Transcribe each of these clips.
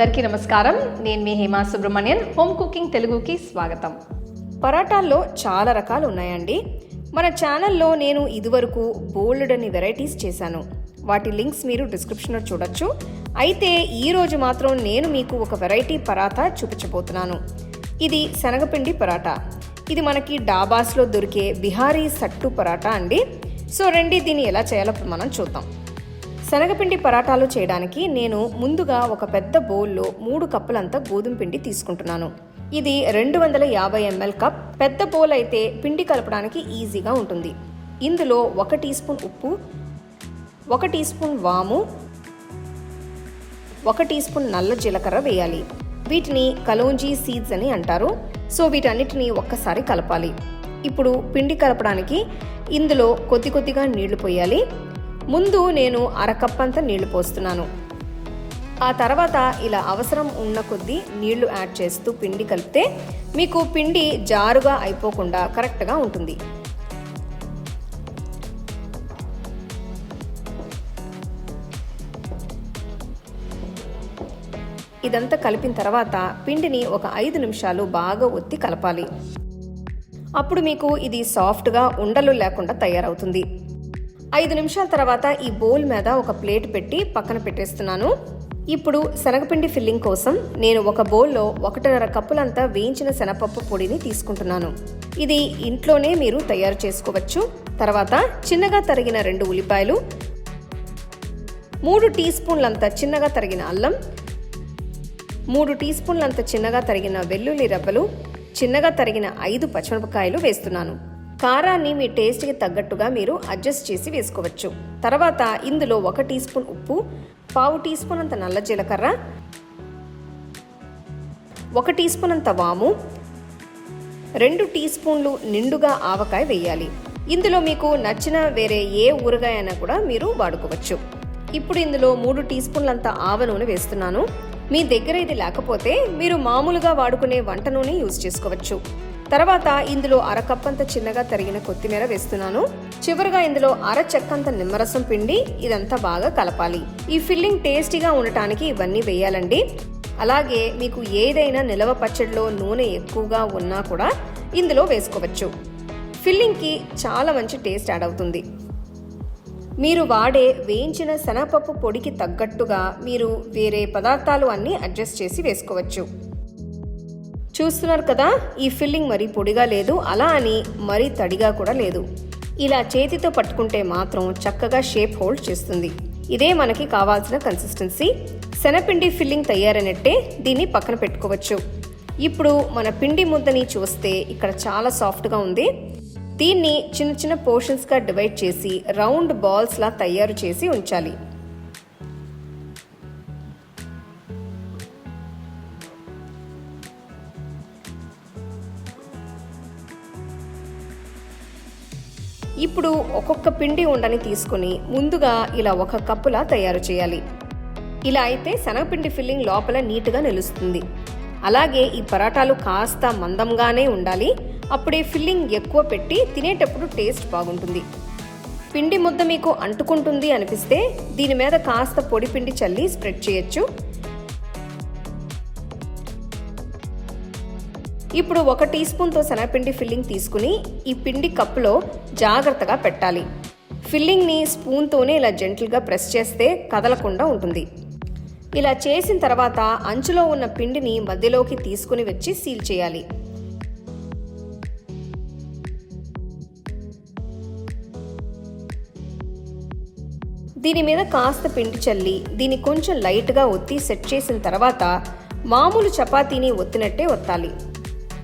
అందరికీ నమస్కారం. నేను మీ హేమా సుబ్రహ్మణ్యన్. హోమ్ కుకింగ్ తెలుగుకి స్వాగతం. పరాటాల్లో చాలా రకాలు ఉన్నాయండి. మన ఛానల్లో నేను ఇదివరకు బోల్డ్ అని వెరైటీస్ చేశాను. వాటి లింక్స్ మీరు డిస్క్రిప్షన్లో చూడొచ్చు. అయితే ఈరోజు మాత్రం నేను మీకు ఒక వెరైటీ పరాటా చూపించబోతున్నాను. ఇది శనగపిండి పరాటా ఇది మనకి డాబాస్లో దొరికే బిహారీ సట్టు పరాటా అండి. సో రండి దీన్ని ఎలా చేయాలో మనం చూద్దాం. శనగపిండి పరాటాలు చేయడానికి నేను ముందుగా ఒక పెద్ద బౌల్లో మూడు కప్పులంతా గోధుమ పిండి తీసుకుంటున్నాను. ఇది రెండు వందల యాభై ఎంఎల్ కప్. పెద్ద బౌల్ అయితే పిండి కలపడానికి ఈజీగా ఉంటుంది. ఇందులో ఒక టీ స్పూన్ ఉప్పు ఒక టీ స్పూన్ వాము ఒక టీ స్పూన్ నల్ల జీలకర్ర వేయాలి. వీటిని కలోంజీ సీడ్స్ అని అంటారు. సో వీటన్నిటిని ఒక్కసారి కలపాలి. ఇప్పుడు పిండి కలపడానికి ఇందులో కొద్ది కొద్దిగా నీళ్ళు పోయాలి. ముందు నేను అరకప్పంత నీళ్ళు పోస్తున్నాను. ఆ తర్వాత ఇలా అవసరం ఉన్న కొద్దీ నీళ్ళు యాడ్ చేస్తూ పిండి కలిపితే మీకు పిండి జారుగా అయిపోకుండా కరెక్ట్గా ఉంటుంది. ఇదంతా కలిపిన తర్వాత పిండిని ఒక ఐదు నిమిషాలు బాగా ఒత్తి కలపాలి. అప్పుడు మీకు ఇది సాఫ్ట్గా ఉండలు లేకుండా తయారవుతుంది. ఐదు నిమిషాల తర్వాత ఈ బౌల్ మీద ఒక ప్లేట్ పెట్టి పక్కన పెట్టేస్తున్నాను. ఇప్పుడు శనగపిండి ఫిల్లింగ్ కోసం నేను ఒక బౌల్లో ఒకటిన్నర కప్పులంతా వేయించిన శనగపప్పు పొడిని తీసుకుంటున్నాను. ఇది ఇంట్లోనే మీరు తయారు చేసుకోవచ్చు. తర్వాత చిన్నగా తరిగిన రెండు ఉల్లిపాయలు మూడు టీ స్పూన్లంత చిన్నగా తరిగిన అల్లం మూడు టీ స్పూన్లంత చిన్నగా తరిగిన వెల్లుల్లి రెబ్బలు చిన్నగా తరిగిన ఐదు పచ్చిమిరపకాయలు వేస్తున్నాను. కారాన్ని మీ టేస్ట్కి తగ్గట్టుగా మీరు అడ్జస్ట్ చేసి వేసుకోవచ్చు. తర్వాత ఇందులో ఒక టీ స్పూన్ ఉప్పు పావు టీ స్పూన్ అంత నల్ల జీలకర్ర ఒక టీ స్పూన్ అంత వాము రెండు టీ స్పూన్లు నిండుగా ఆవకాయ వేయాలి. ఇందులో మీకు నచ్చిన వేరే ఏ ఊరగాయ అయినా కూడా మీరు వాడుకోవచ్చు. ఇప్పుడు ఇందులో మూడు టీ స్పూన్లంత ఆవ నూనె వేస్తున్నాను. మీ దగ్గర ఇది లేకపోతే మీరు మామూలుగా వాడుకునే వంట నూనె యూజ్ చేసుకోవచ్చు. తర్వాత ఇందులో అరకప్పంత చిన్నగా తరిగిన కొత్తిమీర వేస్తున్నాను. చివరిగా ఇందులో అర చెక్కంత నిమ్మరసం పిండి ఇదంతా బాగా కలపాలి. ఈ ఫిల్లింగ్ టేస్టీగా ఉండటానికి ఇవన్నీ వేయాలండి. అలాగే మీకు ఏదైనా నిలవ పచ్చడిలో నూనె ఎక్కువగా ఉన్నా కూడా ఇందులో వేసుకోవచ్చు. ఫిల్లింగ్కి చాలా మంచి టేస్ట్ యాడ్ అవుతుంది. మీరు వాడే వేయించిన శనగపప్పు పొడికి తగ్గట్టుగా మీరు వేరే పదార్థాలు అన్నీ అడ్జస్ట్ చేసి వేసుకోవచ్చు. చూస్తున్నారు కదా ఈ ఫిల్లింగ్ మరీ పొడిగా లేదు అలా అని మరీ తడిగా కూడా లేదు. ఇలా చేతితో పట్టుకుంటే మాత్రం చక్కగా షేప్ హోల్డ్ చేస్తుంది. ఇదే మనకి కావాల్సిన కన్సిస్టెన్సీ. శనపిండి ఫిల్లింగ్ తయారైనట్టే దీన్ని పక్కన పెట్టుకోవచ్చు. ఇప్పుడు మన పిండి ముద్దని చూస్తే ఇక్కడ చాలా సాఫ్ట్గా ఉంది. దీన్ని చిన్న చిన్న పోర్షన్స్గా డివైడ్ చేసి రౌండ్ బాల్స్లా తయారు చేసి ఉంచాలి. ఇప్పుడు ఒక్కొక్క పిండి ఉండని తీసుకుని ముందుగా ఇలా ఒక కప్పులా తయారు చేయాలి. ఇలా అయితే శనగపిండి ఫిల్లింగ్ లోపల నీట్గా నిలుస్తుంది. అలాగే ఈ పరాటాలు కాస్త మందంగానే ఉండాలి. అప్పుడే ఫిల్లింగ్ ఎక్కువ పెట్టి తినేటప్పుడు టేస్ట్ బాగుంటుంది. పిండి ముద్ద మీకు అంటుకుంటుంది అనిపిస్తే దీని మీద కాస్త పొడి పిండి చల్లి స్ప్రెడ్ చేయొచ్చు. ఇప్పుడు ఒక టీ స్పూన్తో శనగపిండి ఫిల్లింగ్ తీసుకుని ఈ పిండి కప్పులో జాగ్రత్తగా పెట్టాలి. ఫిల్లింగ్ని స్పూన్తోనే ఇలా జెంటిల్గా ప్రెస్ చేస్తే కదలకుండా ఉంటుంది. ఇలా చేసిన తర్వాత అంచులో ఉన్న పిండిని మధ్యలోకి తీసుకుని వచ్చి సీల్ చేయాలి. దీని మీద కాస్త పిండి చల్లి దీన్ని కొంచెం లైట్గా ఒత్తి సెట్ చేసిన తర్వాత మామూలు చపాతీని ఒత్తినట్టే ఒత్తాలి.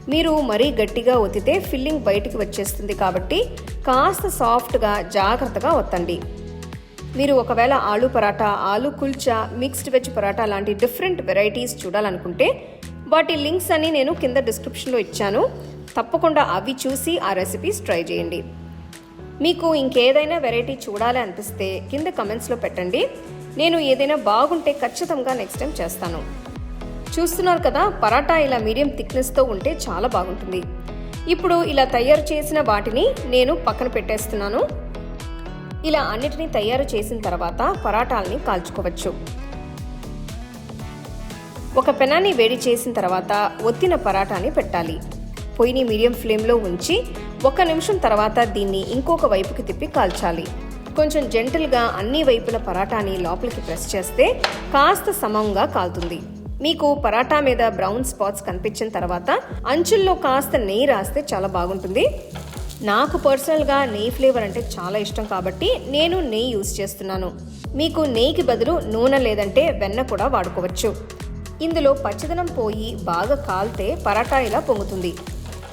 మీరు మరీ గట్టిగా ఒత్తితే ఫిల్లింగ్ బయటికి వచ్చేస్తుంది కాబట్టి కాస్త సాఫ్ట్గా జాగ్రత్తగా ఒత్తండి. మీరు ఒకవేళ ఆలు పరాటా ఆలు కుల్చా మిక్స్డ్ వెజ్ పరాటా లాంటి డిఫరెంట్ వెరైటీస్ చూడాలనుకుంటే వాటి లింక్స్ అన్ని నేను కింద డిస్క్రిప్షన్లో ఇచ్చాను. తప్పకుండా అవి చూసి ఆ రెసిపీస్ ట్రై చేయండి. మీకు ఇంకేదైనా వెరైటీ చూడాలి అనిపిస్తే కింద కమెంట్స్లో పెట్టండి. నేను ఏదైనా బాగుంటే ఖచ్చితంగా నెక్స్ట్ టైం చేస్తాను. చూస్తున్నారు కదా పరాటా ఇలా మీడియం థిక్నెస్తో ఉంటే చాలా బాగుంటుంది. ఇప్పుడు ఇలా తయారు చేసిన వాటిని నేను పక్కన పెట్టేస్తున్నాను. ఇలా అన్నిటినీ తయారు చేసిన తర్వాత పరాటాలని కాల్చుకోవచ్చు. ఒక పెనాన్ని వేడి చేసిన తర్వాత ఒత్తిన పరాటాని పెట్టాలి. పొయ్యిని మీడియం ఫ్లేమ్లో ఉంచి ఒక నిమిషం తర్వాత దీన్ని ఇంకొక వైపుకి తిప్పి కాల్చాలి. కొంచెం జెంటల్గా అన్ని వైపుల పరాటాని లోపలికి ప్రెస్ చేస్తే కాస్త సమంగా కాలుతుంది. మీకు పరాటా మీద బ్రౌన్ స్పాట్స్ కనిపించిన తర్వాత అంచుల్లో కాస్త నెయ్యి రాస్తే చాలా బాగుంటుంది. నాకు పర్సనల్గా నెయ్యి ఫ్లేవర్ అంటే చాలా ఇష్టం కాబట్టి నేను నెయ్యి యూస్ చేస్తున్నాను. మీకు నెయ్యికి బదులు నూనె లేదంటే వెన్న కూడా వాడుకోవచ్చు. ఇందులో పచ్చదనం పోయి బాగా కాలితే పరాటా ఇలా పొంగుతుంది.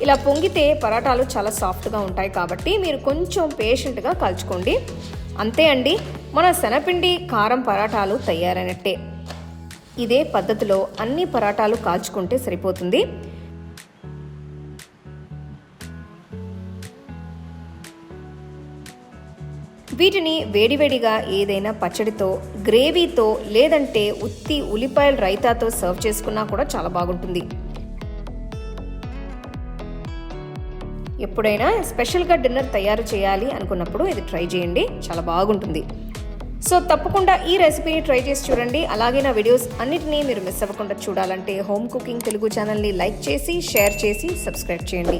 ఇలా పొంగితే పరాటాలు చాలా సాఫ్ట్గా ఉంటాయి కాబట్టి మీరు కొంచెం పేషెంట్గా కాల్చుకోండి. అంతే అండి మన శనపిండి కారం పరాటాలు తయారైనట్టే. ఇదే పద్ధతిలో అన్ని పరాటాలు కాల్చుకుంటే సరిపోతుంది. వీటిని వేడివేడిగా ఏదైనా పచ్చడితో గ్రేవీతో లేదంటే ఉత్తి ఉల్లిపాయల రైతాతో సర్వ్ చేసుకున్నా కూడా చాలా బాగుంటుంది. ఎప్పుడైనా స్పెషల్గా డిన్నర్ తయారు చేయాలి అనుకున్నప్పుడు ఇది ట్రై చేయండి. చాలా బాగుంటుంది. సో తప్పకుండా ఈ రెసిపీని ట్రై చేసి చూడండి. అలాగే నా వీడియోస్ అన్నిటినీ మీరు మిస్ అవ్వకుండా చూడాలంటే హోమ్ కుకింగ్ తెలుగు ఛానల్ని లైక్ చేసి షేర్ చేసి సబ్స్క్రైబ్ చేయండి.